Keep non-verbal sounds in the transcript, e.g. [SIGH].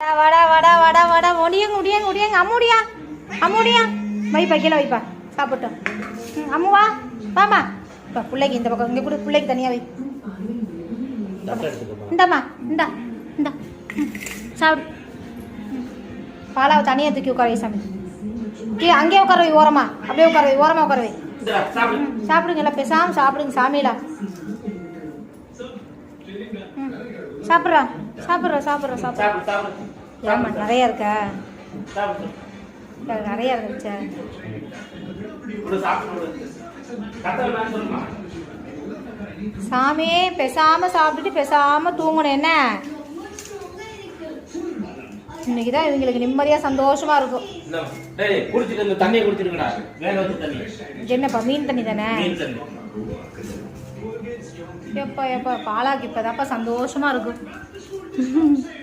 வாடா வாடா வாடா வாடா முடியங்க முடியங்க முடியங்க அம்முடியா அம்முடியா வைப்பா கீழே வைப்பா. சாப்பிட்டோம் ம், அம்மு வா. வாமா இப்போ பிள்ளைக்கு இந்த பக்கம். இங்கே கூட பிள்ளைக்கு தனியாக வை. இந்தாம்மா. இந்தா இந்தா. சாப்பிடு. பாலாவை தனியாக தூக்கி உட்கார வை சாமி. கீழே அங்கேயே உட்கார வை ஓரமா. அப்படியே உட்கார வை ஓரமா உட்கார வை. சாப்பிடுங்க எல்லாம் பேசாம சாப்பிடுங்க சாமியில ம், சாப்பிட்றா சாப்பிட்றா சாப்பிட்றா சாப்பிட்றா. ஏமா நிறைய இருக்கா? நிறைய இருந்துச்சா? சாமி பேசாம சாப்பிட்டுட்டு பேசாம தூங்கணும் என்ன? இன்னைக்கு தான் இவங்களுக்கு நிம்மதியா சந்தோஷமா இருக்கும். என்னப்பா மீன் தண்ணி தானே? எப்பா எப்பா பாலாக்கு இப்போதாப்பா சந்தோஷமா இருக்கும் [LAUGHS]